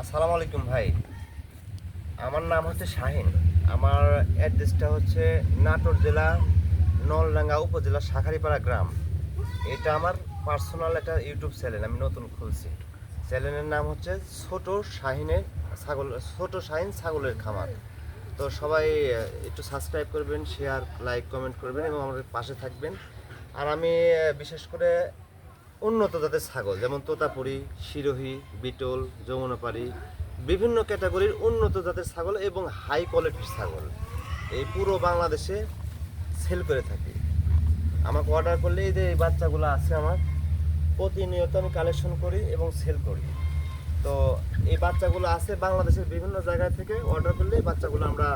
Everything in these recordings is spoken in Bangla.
আসসালামু আলাইকুম ভাই। আমার নাম হচ্ছে শাহিন। আমার অ্যাড্রেসটা হচ্ছে নাটোর জেলা নলডাঙ্গা উপজেলা শাখারিপাড়া গ্রাম। এটা আমার পার্সোনাল একটা ইউটিউব চ্যানেল, আমি নতুন খুলছি। চ্যানেলের নাম হচ্ছে ছোট শাহিনের ছাগল ছোট শাহিন ছাগলের খামার। তো সবাই একটু সাবস্ক্রাইব করবেন শেয়ার লাইক কমেন্ট করবেন এবং আমাদের পাশে থাকবেন। আর আমি বিশেষ করে উন্নত জাতের ছাগল, যেমন তোতাপুরি, শিরোহী, বিটল, যমুনাপাড়ি, বিভিন্ন ক্যাটাগরির উন্নত জাতের ছাগল এবং হাই কোয়ালিটির ছাগল। এই পুরো বাংলাদেশে সেল করে থাকি। আমাকে অর্ডার করলে এই যে এই বাচ্চাগুলো আছে আমার, প্রতিনিয়ত আমি কালেকশন করি এবং সেল করি। তো এই বাচ্চাগুলো আছে বাংলাদেশের বিভিন্ন জায়গা থেকে অর্ডার করলে বাচ্চাগুলো আমরা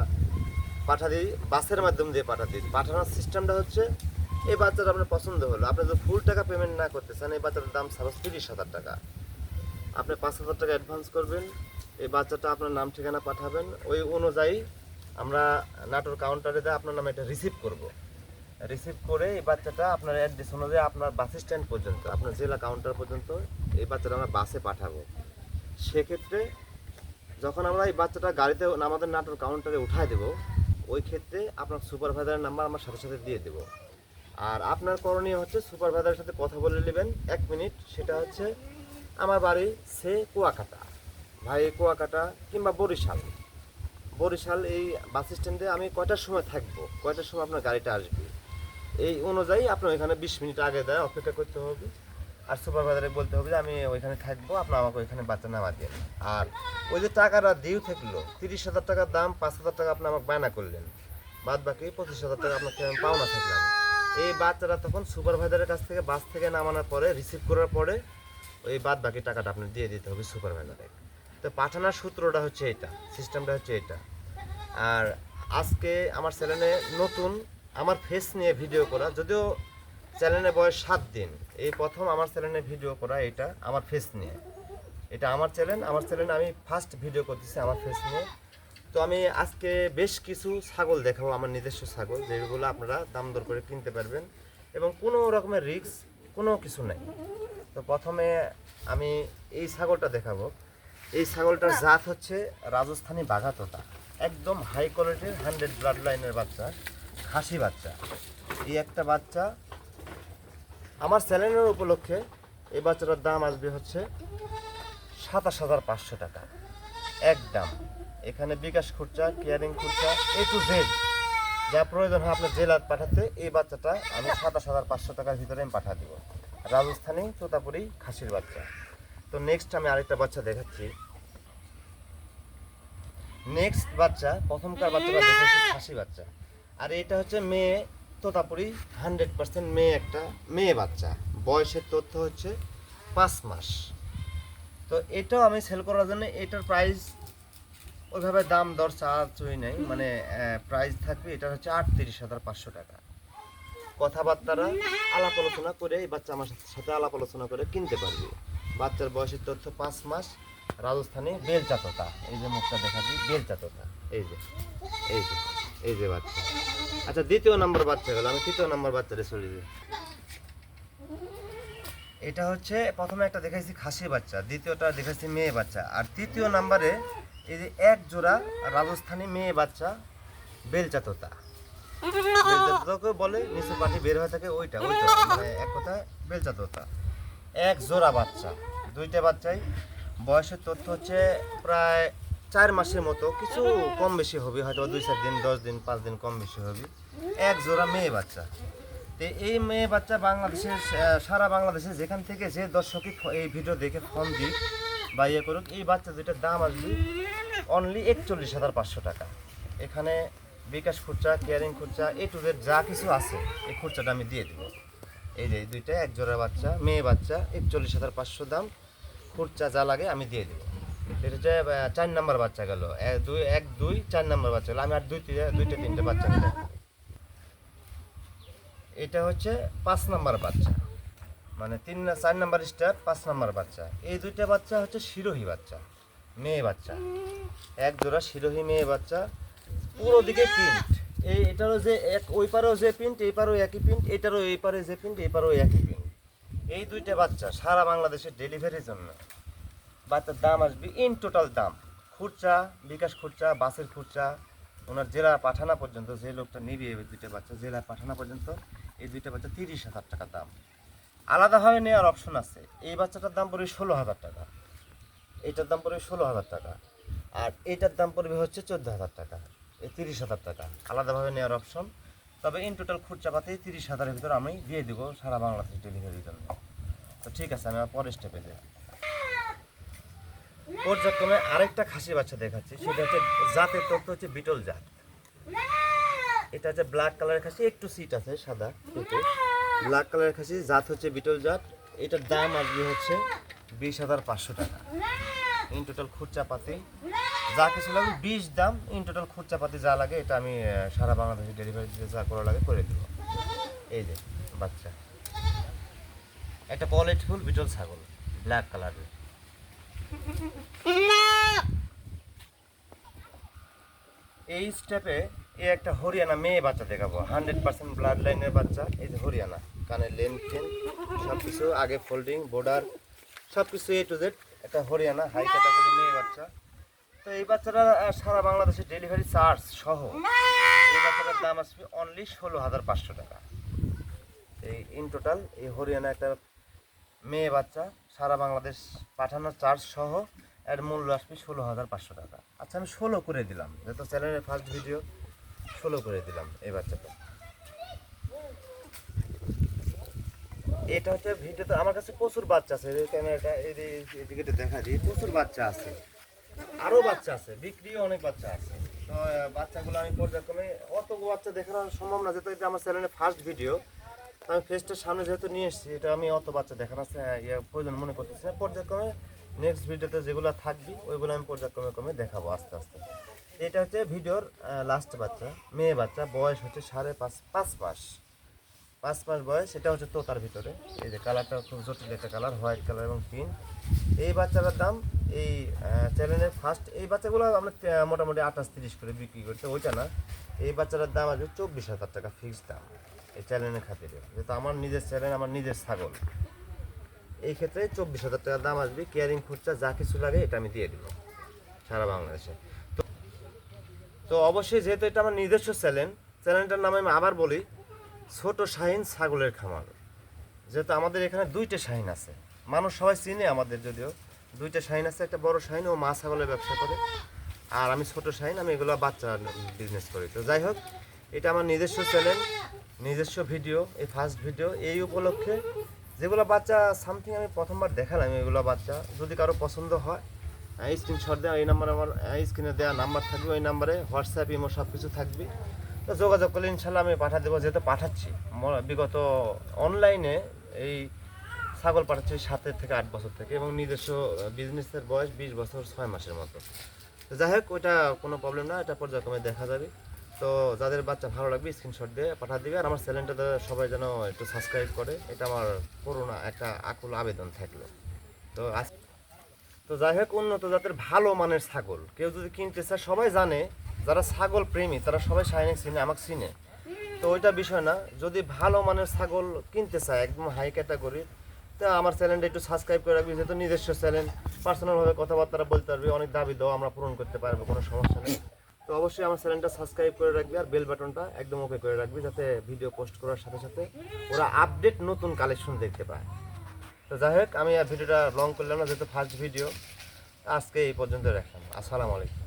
পাঠা দিই, বাসের মাধ্যম দিয়ে পাঠা দিই। পাঠানোর সিস্টেমটা হচ্ছে এই বাচ্চাটা আপনার পছন্দ হলো, আপনি যদি ফুল টাকা পেমেন্ট না করতে চান এই বাচ্চাটার দাম সাপোজ তিরিশ হাজার টাকা। আপনি পাঁচ হাজার টাকা অ্যাডভান্স করবেন, এই বাচ্চাটা আপনার নাম, ঠিকানা পাঠাবেন, ওই অনুযায়ী আমরা নাটোর কাউন্টারে দিয়ে আপনার নামে এটা রিসিভ করব। রিসিভ করে এই বাচ্চাটা আপনার অ্যাড্রেস অনুযায়ী আপনার বাস স্ট্যান্ড পর্যন্ত, আপনার জেলা কাউন্টার পর্যন্ত এই বাচ্চাটা আমরা বাসে পাঠাবো। সেক্ষেত্রে যখন আমরা এই বাচ্চাটা গাড়িতে আমাদের নাটোর কাউন্টারে উঠায় দেব, ওই ক্ষেত্রে আপনার সুপারভাইজারের নাম্বার আমার সাথে সাথে দিয়ে দেবো। আর আপনার করণীয় হচ্ছে সুপারভাইজারের সাথে কথা বলে নেবেন। এক মিনিট, সেটা হচ্ছে আমার বাড়ি সে কুয়াকাটা। ভাই কুয়াকাটা কিংবা বরিশাল। বরিশাল এই বাস স্ট্যান্ডে আমি কয়টার সময় থাকব? কয়টার সময় আপনার গাড়িটা আসবে? এই অনুযায়ী আপনার ওইখানে বিশ মিনিট আগে দেয়, অপেক্ষা করতে হবে। আর সুপারভাইজারে বলতে হবে যে, আমি ওইখানে থাকব, আপনার আমাকে ওইখানে বাচ্চা নামা দেন। আর ওই যে টাকাটা দিও থাকল, তিরিশ হাজার টাকার দাম, পাঁচ হাজার টাকা আপনি আমাকে বায়না করলেন। বাদ বাকি পঁচিশ হাজার টাকা আপনাকে পাওনা থাকলাম এই বাচ্চারা তখন সুপারভাইজারের কাছ থেকে বাস থেকে নামানোর পরে রিসিভ করার পরে ওই বাদ বাকি টাকাটা আপনি দিয়ে দিতে হবে সুপারভাইজারে তো পাঠানোর সূত্রটা হচ্ছে এটা, সিস্টেমটা হচ্ছে এটা। আর আজকে আমার চ্যানেলে নতুন আমার ফেস নিয়ে ভিডিও করা, যদিও চ্যানেলে বয়স সাত দিন, এই প্রথম আমার চ্যানেলে ভিডিও করা এটা আমার ফেস নিয়ে। এটা আমার চ্যানেল, আমার চ্যানেলে আমি ফার্স্ট ভিডিও করতেছি আমার ফেস নিয়ে। তো আমি আজকে বেশ কিছু ছাগল দেখাবো, আমার নিজস্ব ছাগল, যেগুলো আপনারা দাম দর করে কিনতে পারবেন এবং কোনো রকমের রিস্ক কোনো কিছু নেই। তো প্রথমে আমি এই ছাগলটা দেখাবো। এই ছাগলটার জাত হচ্ছে রাজস্থানী বাঘাতোতা, একদম হাই কোয়ালিটির হান্ড্রেড ব্লাড লাইনের বাচ্চা, খাসি বাচ্চা। এই একটা বাচ্চা আমার চ্যানেলের উপলক্ষে এই বাচ্চাটার দাম আসবে হচ্ছে সাতাশ হাজার পাঁচশো টাকা, একদম। এখানে বিকাশ খুচরা কেয়ারিং খুচরা এ টু জেড যা প্রয়োজন হয় আপনার জেলার পাঠাতে, এই বাচ্চাটা আমি সাতাশ হাজার পাঁচশো টাকার ভিতরে আমি পাঠা দিব। রাজস্থানী, তোতাপুরি, খাসির বাচ্চা। তো নেক্সট আমি আরেকটা বাচ্চা দেখাচ্ছি। নেক্সট বাচ্চা, প্রথমকার বাচ্চাটা দেখেছি খাসি বাচ্চা। আর এটা হচ্ছে মেয়ে, তোতাপুরি, হান্ড্রেড পার্সেন্ট মেয়ে একটা মেয়ে বাচ্চা। বয়সের তথ্য হচ্ছে পাঁচ মাস। তো এটাও আমি সেল করার জন্য, এটার প্রাইস ওইভাবে দাম দর চাওয়াচুই নেই মানে প্রাইস থাকবে, এটা হচ্ছে আটত্রিশ হাজার পাঁচশো টাকা। কথাবার্তারা আলাপ আলোচনা করে, এই বাচ্চা আমার সাথে- আলাপ আলোচনা করে কিনতে পারবে। বাচ্চার বয়সের তথ্য পাঁচ মাস, রাজস্থানী বেলচাততা, এই যে মুখটা দেখা দিই বেলচাততা, এই যে এই যে এই যে বাচ্চা। আচ্ছা দ্বিতীয় নম্বর বাচ্চা গেল, আমি তৃতীয় নম্বর বাচ্চাটা চলে যাই। এটা হচ্ছে, প্রথমে একটা দেখাইছি খাসি বাচ্চা, দ্বিতীয়টা দেখাইছি মেয়ে বাচ্চা। আর তৃতীয় নাম্বারে এই যে এক জোড়া রাজস্থানী মেয়ে বাচ্চা বেলচাততা। বেলচাততাকে বলে নিচে পাটি বের হয়ে থাকে ওইটা ওইটা। মানে এক কথা বেলচাততা। এক জোড়া বাচ্চা, দুইটা বাচ্চাই। বয়সের তথ্য হচ্ছে প্রায় চার মাসের মতো, কিছু কম বেশি হবে হয়তো দুই চার দিন, দশ দিন, পাঁচ দিন কম বেশি হবে। এক জোড়া মেয়ে বাচ্চা। তো এই মেয়ে বাচ্চা বাংলাদেশের সারা বাংলাদেশে যেখান থেকে যে দর্শকই এই ভিডিও দেখে ফোন দিক বা ইয়ে করুক এই বাচ্চা দুইটার দাম আসবে অনলি একচল্লিশ হাজার পাঁচশো টাকা। এখানে বিকাশ খুচরা কেয়ারিং খুচরা এ টু যা কিছু আছে, এই খুচরাটা আমি দিয়ে দেবো। এই যে দুইটা, এক জোড়া বাচ্চা, মেয়ে বাচ্চা, একচল্লিশ হাজার পাঁচশো দাম। খুচরা যা লাগে আমি দিয়ে দেবো। এটা হচ্ছে চার নাম্বার বাচ্চা গেল। দুই, এক, দুই, চার নাম্বার বাচ্চা গেল। আমি আর দুই দুইটা, তিনটে বাচ্চা এটা হচ্ছে পাঁচ নাম্বার বাচ্চা। মানে তিন চার নাম্বার স্টার, পাঁচ নাম্বার বাচ্চা। এই দুইটা বাচ্চা হচ্ছে শিরোহী বাচ্চা, মেয়ে বাচ্চা। এক জোড়া শিরোহী মেয়ে বাচ্চা, পুরো দিকে প্রিন্ট এই এটারও যে এক, ওই পারেও যে প্রিন্ট এই পারেও একই প্রিন্ট এটারও এই পারে যে প্রিন্ট এই পারেও একই প্রিন্ট এই দুইটা বাচ্চা সারা বাংলাদেশের ডেলিভারির জন্য। বাচ্চার দাম আসবে ইন টোটাল দাম। খুচরা, বিকাশ খুচরা, বাসের খুচরা, ওনার জেলা পাঠানা পর্যন্ত যে লোকটা নিবে দুইটা বাচ্চা, জেলা পাঠানা পর্যন্ত এই দুইটা বাচ্চা তিরিশ হাজার টাকা দাম। আলাদাভাবে নেওয়ার অপশন আছে। এই বাচ্চাটার দাম পড়বে ষোলো হাজার টাকা। এটার দাম পড়বে ষোলো হাজার টাকা। আর এইটার দাম পড়বে হচ্ছে চোদ্দ হাজার টাকা। এই তিরিশ হাজার টাকা। আলাদাভাবে নেওয়ার অপশন তবে ইন টোটাল খুচরা পাতে তিরিশ হাজারের ভিতর আমি দিয়ে দেবো সারা বাংলাদেশ ডেলিভারির জন্য। তো ঠিক আছে, আমি আমার পরের স্টেপে যাই। পর্যায়ক্রমে আরেকটা খাসি বাচ্চা দেখাচ্ছি। সেটা হচ্ছে জাতের তথ্য হচ্ছে বিটল জাত। এটা হচ্ছে ব্ল্যাক কালারের খাসি। একটু সিট আছে, সাদা ব্ল্যাক কালারের খাসি জাত হচ্ছে বিটল জাত। এটার দাম আসবে হচ্ছে বিশ হাজার পাঁচশো টাকা। ইন টোটাল খুচরা পাতি। যা কিছু লাগে বিশ দাম ইন টোটাল খুচরা পাতি যা লাগে এটা আমি সারা বাংলাদেশে ডেলিভারি দিতে যা করা লাগে করে দেবো। এই যে বাচ্চা। একটা পলেট ফুল বিটল ছাগল ব্ল্যাক কালারের। এই স্টেপে এই একটা হরিয়ানা মেয়ে বাচ্চা দেখাবো। হান্ড্রেড পার্সেন্ট ব্লাড লাইনের বাচ্চা এই যে হরিয়ানা। কানের লেন সব কিছু আগে ফোল্ডিং বর্ডার সব কিছু এ টু জেড একটা হরিয়ানা হাই ক্যাটাগরি মেয়ে বাচ্চা। তো এই বাচ্চাটা সারা বাংলাদেশে ডেলিভারি চার্জ সহ এই বাচ্চাটার দাম আসবে অনলি ষোলো হাজার পাঁচশো টাকা। এই ইন টোটাল এই হরিয়ানা একটা মেয়ে বাচ্চা, সারা বাংলাদেশ পাঠানোর চার্জ সহ, এর মূল্য আসবে ষোলো হাজার পাঁচশো টাকা। আচ্ছা আমি ষোলো করে দিলাম, যেহেতু চ্যানেলের ফার্স্ট ভিডিও ষোলো করে দিলাম এই বাচ্চাটা এটা হচ্ছে ভিডিওতে আমার কাছে প্রচুর বাচ্চা আছে ক্যামেরাটা এদিকে দেখা দিই, প্রচুর বাচ্চা আছে আরও বাচ্চা আছে, বিক্রিও অনেক বাচ্চা আছে। তো বাচ্চাগুলো আমি পর্যায়ক্রমে অত বাচ্চা দেখানো সম্ভব না, যেহেতু এটা আমার চ্যানেলের ফার্স্ট ভিডিও আমি ফেসটার সামনে যেহেতু নিয়ে এসেছি, এটা আমি অত বাচ্চা দেখানোর সে- ইয়ে প্রয়োজন মনে করতেছি না। পর্যায়ক্রমে নেক্সট ভিডিওতে যেগুলো থাকবে, ওইগুলো আমি পর্যায়ক্রমে ক্রমে দেখাবো আস্তে আস্তে। এটা হচ্ছে ভিডিওর লাস্ট বাচ্চা, মেয়ে বাচ্চা, বয়স হচ্ছে সাড়ে পাঁচ পাঁচ মাস। পাঁচ মাস বয়স, সেটা হচ্ছে তোতার ভিতরে। এই যে কালারটা খুব জটিল একটা কালার, হোয়াইট কালার এবং পিঙ্ক। এই বাচ্চাটার দাম এই চ্যানেলের ফার্স্ট এই বাচ্চাগুলো আমরা মোটামুটি আঠাশ তিরিশ করে বিক্রি করতে, ওইটা না। এই বাচ্চাটার দাম আসবে চব্বিশ হাজার টাকা ফিক্সড দাম, এই চ্যানেলের খাতিরে। যেহেতু আমার নিজের চ্যানেল, আমার নিজের ছাগল। এই ক্ষেত্রে চব্বিশ হাজার টাকা দাম আসবে কেয়ারিং খরচা যা কিছু লাগে এটা আমি দিয়ে দিব সারা বাংলাদেশে। তো তো অবশ্যই যেহেতু এটা আমার নিজস্ব চ্যানেল, চ্যানেলটার নামে আমি আবার বলি ছোট শাহিন ছাগলের খামার। যেহেতু আমাদের এখানে দুইটা শাহিন আছে। মানুষ সবাই চিনে আমাদের যদিও। দুইটা শাহিন আছে, একটা বড় শাহিন, ও মা ছাগলের ব্যবসা করে। আর আমি ছোট শাহিন, আমি এগুলো বাচ্চা বিজনেস করি। তো যাই হোক, এটা আমার নিজস্ব চ্যানেল নিজস্ব ভিডিও এই ফার্স্ট ভিডিও এই উপলক্ষে যেগুলো বাচ্চা সামথিং আমি প্রথমবার দেখালাম, এগুলো বাচ্চা যদি কারও পছন্দ হয় স্ক্রিনশট দেওয়া এই নাম্বার আমার স্ক্রিনে দেওয়া নাম্বার থাকবে, ওই নাম্বারে হোয়াটসঅ্যাপ ইমো সব কিছু থাকবে। তো যোগাযোগ করলে ইনশাল্লাহ আমি পাঠা দেবো, যেহেতু পাঠাচ্ছি। বিগত অনলাইনে এই ছাগল পাঠাচ্ছি সাতের থেকে আট বছর থেকে এবং নিজস্ব বিজনেসের বয়স বিশ বছর ছয় মাসের মতো। তো যাই হোক, ওইটা কোনো প্রবলেম না, এটা পর্যায়ক্রমে দেখা যাবে। তো যাদের বাচ্চা ভালো লাগবে স্ক্রিনশট দিয়ে পাঠা দিবে। আর আমার চ্যানেলটা সবাই যেন একটু সাবস্ক্রাইব করে, এটা আমার করোনা একটা আকুল আবেদন থাকল। তো আজ তো যাই হোক, উন্নত জাতের ভালো মানের ছাগল। কেউ যদি কিনতে চায়, সবাই জানে যারা ছাগল প্রেমী, তারা সবাই সাইনিক চিনে, আমাকে চিনে। তো ওইটা বিষয় না, যদি ভালো মানের ছাগল কিনতে চায় একদম হাই ক্যাটাগরি তা আমার চ্যানেলটা একটু সাবস্ক্রাইব করে রাখবি যেহেতু নিজস্ব চ্যানেল পার্সোনালভাবে কথাবার্তা বলতে পারবি, অনেক দাবি দাও আমরা পূরণ করতে পারব, কোনো সমস্যা নেই। তো অবশ্যই আমার চ্যানেলটা সাবস্ক্রাইব করে রাখবি আর বেল বাটনটা একদম ওকে করে রাখবি, যাতে ভিডিও পোস্ট করার সাথে সাথে ওরা আপডেট নতুন কালেকশন দেখতে পায়। তো যাই হোক, আমি আর ভিডিওটা লং করলাম না, যেহেতু ফার্স্ট ভিডিও আজকে এই পর্যন্ত রাখলাম। আসসালামু আলাইকুম।